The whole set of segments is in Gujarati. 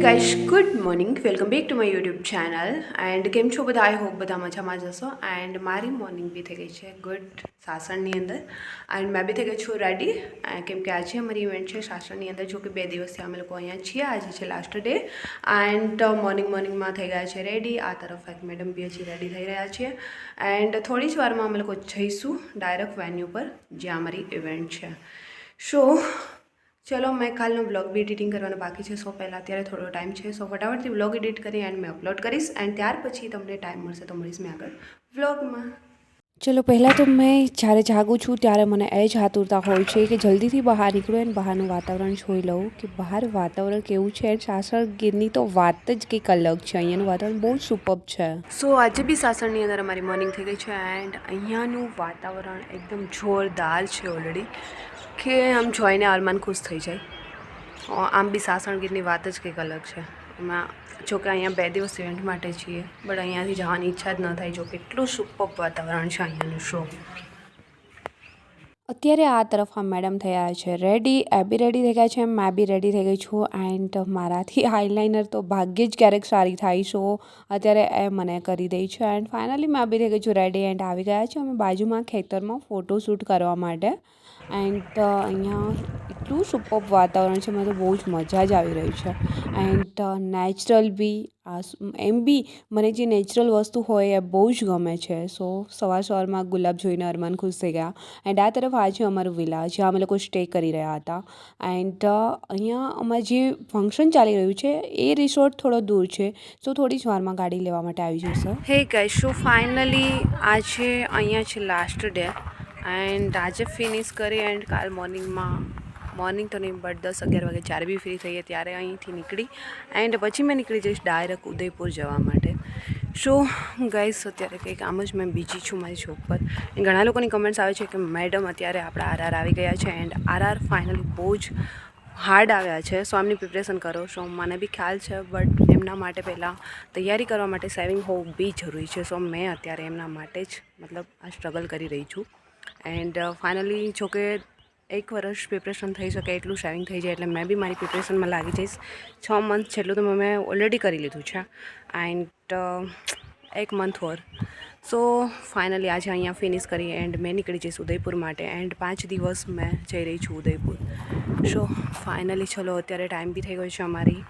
Guys good morning welcome back to my YouTube channel and કેમ છો બધા? આઈ હોપ બધા મજામાં જશો એન્ડ મારી મોર્નિંગ બી થઈ ગઈ છે. ગુડ સાસણની અંદર. એન્ડ મેં બી થઈ ગઈ છું રેડી કેમ કે આજે અમારી ઇવેન્ટ છે સાસણની અંદર. જો કે બે દિવસથી અમે લોકો અહીંયા છીએ. આજે છે લાસ્ટ ડે એન્ડ મોર્નિંગ મોર્નિંગમાં થઈ ગયા છે રેડી આ તરફ એક મેડમ બી હજી રેડી થઈ રહ્યા છીએ એન્ડ થોડી જ વારમાં અમે લોકો જઈશું ડાયરેક્ટ વેન્યુ પર, જ્યાં અમારી ઇવેન્ટ છે. સો ચલો, મેં કાલનો બ્લોગ બી એડિટિંગ કરવાનો બાકી છે, સો પહેલાં અત્યારે થોડો ટાઈમ છે. સો ફટાફટથી બ્લોગ એડિટ કરી એન્ડ મેં અપલોડ કરીશ. એન્ડ ત્યાર પછી તમને ટાઈમ મળશે તો મળીશ મેં આગળ વ્લોગમાં ચલો, પહેલાં તો મેં જ્યારે જાગું છું ત્યારે મને એ જ આતુરતા હોય છે કે જલ્દીથી બહાર નીકળું અને બહારનું વાતાવરણ જોઈ લઉં કે બહાર વાતાવરણ કેવું છે? સાસણગીરની સાસણ ગીરની તો વાત જ કંઈક અલગ છે. અહીંયાનું વાતાવરણ બહુ સુપબ છે. સો આજે બી સાસણની અંદર અમારી મોર્નિંગ થઈ ગઈ છે એન્ડ અહીંયાનું વાતાવરણ એકદમ જોરદાર છે ઓલરેડી કે આમ જોઈને અરમાન ખુશ થઈ જાય. આમ બી સાસણગીરની વાત જ કંઈક અલગ છે. એમાં જો કે અહીંયા બે દિવસ ઇવેન્ટ માટે છીએ બટ અહીંયાથી જવાની ઈચ્છા જ ન થાય. જો કેટલું સુપર વાતાવરણ છે અહીંયાનું શો અત્યારે આ તરફ આ મેડમ થયા છે. રેડી એ બી રેડી થઈ ગયા છે મેં બી રેડી થઈ ગઈ છું. એન્ડ મારાથી આઈલાઇનર તો ભાગ્યે જ ક્યારેક સારી થાય સો અત્યારે એ મને કરી દઈ છે. એન્ડ ફાઇનલી મેં બી થઈ ગઈ છું. રેડી એન્ડ આવી ગયા છે. અમે બાજુમાં ખેતરમાં ફોટો શૂટ કરવા માટે. એન્ડ અહીંયા એટલું સુપર વાતાવરણ છે, મને તો બહુ જ મજા જ આવી રહી છે. એન્ડ નેચરલ બી, આ એમ બી, મને જે નેચરલ વસ્તુ હોય એ બહુ જ ગમે છે. સો, સવાર સવારમાં ગુલાબ જોઈને અરમાન ખુશ થઈ ગયા. એન્ડ આ તરફ આ છે અમારું વિલા જ્યાં અમે લોકો સ્ટે કરી રહ્યા હતા. એન્ડ અહીંયા અમારે જે ફંક્શન ચાલી રહ્યું છે, એ રિસોર્ટ થોડો દૂર છે. સો, થોડી જ વારમાં ગાડી લેવા માટે આવી જશે હે ગાઈસ, સો ફાઇનલી આજે અહીંયા છે લાસ્ટ ડે. એન્ડ આજે ફિનિશ કરી એન્ડ કાલ મોર્નિંગમાં મોર્નિંગ તો નહીં બટ દસ અગિયાર વાગે જ્યારે બી ફ્રી થઈએ ત્યારે અહીંથી નીકળી એન્ડ પછી મેં નીકળી જઈશ ડાયરેક્ટ ઉદયપુર જવા માટે. સો ગાઈસ અત્યારે કંઈક આમ જ મેં બીજી છું મારી જોબ પર. ઘણા લોકોની કમેન્ટ્સ આવે છે કે મેડમ અત્યારે આપણા આરઆર આવી ગયા છે એન્ડ આરઆર ફાઇનલી બહુ જ હાર્ડ આવ્યા છે. સો એમની પ્રિપરેશન કરો. સો મને બી ખ્યાલ છે બટ એમના માટે પહેલાં તૈયારી કરવા માટે સેવિંગ હોવું બી જરૂરી છે. સો મેં અત્યારે એમના માટે જ, મતલબ, આ સ્ટ્રગલ કરી રહી છું. એન્ડ ફાઇનલી uh, જોકે એક વર્ષ પ્રિપરેશન થઈ શકે એટલું શેવિંગ થઈ જાય એટલે મેં બી મારી પ્રિપરેશનમાં લાગી જઈશ. છ મંથ જેટલું તો મેં ઓલરેડી કરી લીધું છે. એન્ડ એક મંથ ઓર. સો ફાઇનલી આજે અહીંયા ફિનિશ કરી એન્ડ મેં નીકળી જઈશ ઉદયપુર માટે. એન્ડ પાંચ દિવસ મેં જઈ રહી છું ઉદયપુર. સો ફાઇનલી ચલો અત્યારે ટાઈમ બી થઈ ગયો છે અમારી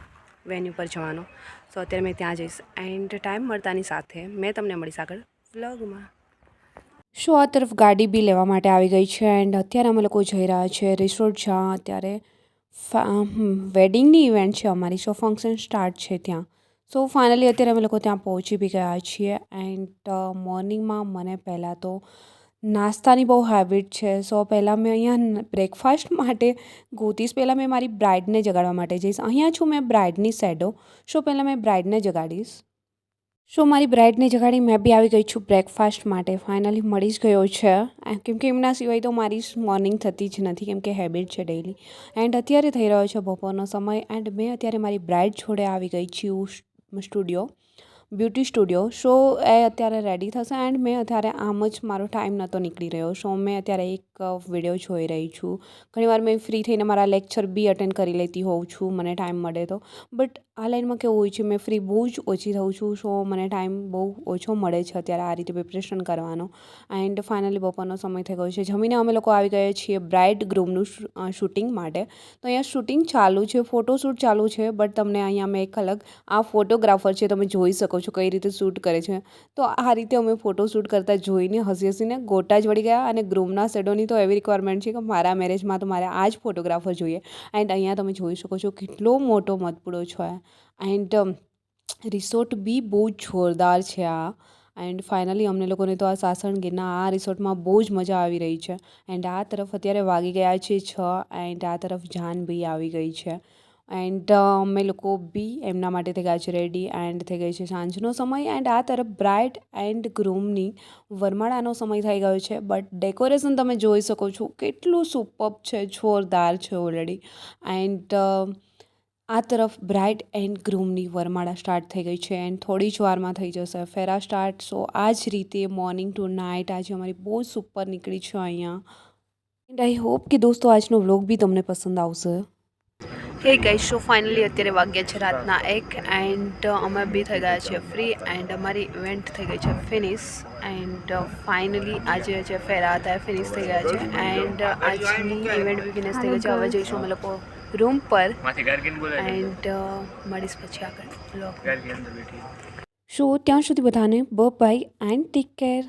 વેન્યુ પર જવાનો. સો અત્યારે મેં ત્યાં જઈશ. એન્ડ ટાઈમ મળતાની સાથે મેં તમને મળીશ આગળ વ્લોગમાં શું આ તરફ ગાડી બી લેવા માટે આવી ગઈ છે? એન્ડ અત્યારે અમે લોકો જઈ રહ્યા છીએ રિસોર્ટ જ્યાં અત્યારે વેડિંગની ઇવેન્ટ છે અમારી. સો ફંક્શન સ્ટાર્ટ છે ત્યાં. સો ફાઇનલી અત્યારે અમે લોકો ત્યાં પહોંચી બી ગયા છીએ. એન્ડ મોર્નિંગમાં મને પહેલાં તો નાસ્તાની બહુ હેબિટ છે. સો પહેલાં મેં અહીંયા બ્રેકફાસ્ટ માટે ગોતીશ. પહેલાં મેં મારી બ્રાઇડને જગાડવા માટે જઈશ. અહીંયા છું મેં બ્રાઇડની સેડો સો પહેલાં મેં બ્રાઇડને જગાડીશ. સો મારી બ્રાઇડને જગાડી મેં બી આવી ગઈ છું બ્રેકફાસ્ટ માટે? ફાઇનલી મળી જ ગયો છે. કેમ કે એમના સિવાય તો મારી મોર્નિંગ થતી જ નથી, કેમ કે હેબિટ છે ડેઈલી એન્ડ અત્યારે થઈ રહ્યો છે બપોરનો સમય એન્ડ મેં અત્યારે મારી બ્રાઇડ જોડે આવી ગઈ છું સ્ટુડિયો બ્યુટી સ્ટુડિયો. સો, એ અત્યારે રેડી થશે એન્ડ મેં અત્યારે આમ જ મારો ટાઈમ નહોતો નીકળી રહ્યો. સો, મેં અત્યારે એક વીડિયો જોઈ રહી છું. ઘણીવાર મેં ફ્રી થઈને મારા લેક્ચર બી અટેન્ડ કરી લેતી હોઉં છું, મને ટાઈમ મળે તો. બટ આ લાઈનમાં કેવું હોય છે, મેં ફ્રી બહુ જ ઓછી થઉં છું, સો, મને ટાઈમ બહુ ઓછો મળે છે અત્યારે આ રીતે પ્રિપરેશન કરવાનો. એન્ડ ફાઇનલી બપોરનો સમય થઈ ગયો છે. જમીને અમે લોકો આવી ગયા છીએ બ્રાઇડ ગ્રૂમનું શૂટિંગ માટે. તો અહીંયા શૂટિંગ ચાલુ છે ફોટોશૂટ ચાલુ છે બટ તમને અહીંયા મેં એક અલગ, આ ફોટોગ્રાફર છે, તમે જોઈ શકો છો કઈ રીતે શૂટ કરે છે. તો આ રીતે અમે ફોટો શૂટ કરતાં જોઈને હસી હસીને ગોટા જ વળી ગયા અને ગ્રૂમના સેડોની તો એવી રિક્વાયરમેન્ટ છે કે મારા મેરેજમાં તો મારે આ જ ફોટોગ્રાફર જોઈએ. એન્ડ અહીંયા તમે જોઈ શકો છો કેટલો મોટો મતપૂડો છે. એન્ડ રિસોર્ટ બી બહુ જોરદાર છે આ. એન્ડ ફાઇનલી અમને લોકોને તો આ સાસણગીરના આ રિસોર્ટમાં બહુ જ મજા આવી રહી છે. એન્ડ આ તરફ અત્યારે વાગી ગયા છે છ. એન્ડ આ તરફ જાન બી આવી ગઈ છે. એન્ડ અમે લોકો બી એમના માટે થઈ ગયા છે રેડી એન્ડ થઈ ગઈ છે સાંજનો સમય. એન્ડ આ તરફ બ્રાઇડ એન્ડ ગ્રૂમની વરમાળાનો સમય થઈ ગયો છે. બટ ડેકોરેશન તમે જોઈ શકો છો કેટલું સુપર છે, જોરદાર છે ઓલરેડી એન્ડ આ તરફ બ્રાઇડ એન્ડ ગ્રૂમની વરમાળા સ્ટાર્ટ થઈ ગઈ છે એન્ડ થોડી જ વારમાં થઈ જશે, ફેરા સ્ટાર્ટ સો આ જ રીતે મોર્નિંગ ટુ નાઇટ આજે અમારી બહુ સુપર નીકળી છે અહીંયા. એન્ડ આઈ હોપ કે દોસ્તો આજનો વ્લોગ બી તમને પસંદ આવશે. હે ગાઈસ શો ફાઇનલી અત્યારે વાગ્યા છે રાતના એક એન્ડ અમે બી થઈ ગયા છે ફ્રી એન્ડ અમારી ઇવેન્ટ થઈ ગઈ છે ફિનિશ એન્ડ ફાઇનલી આજે જે ફેરા હતા ફિનિશ થઈ ગયા છે એન્ડ આજની ઇવેન્ટ બી ફિનિશ થઈ ગઈ છે. હવે જઈશું અમે લોકો રૂમ પર એન્ડ મળીશ પછી આગળ. બ્લોગ સો ત્યાં સુધી બધાને બ બાય એન્ડ ટેક કેર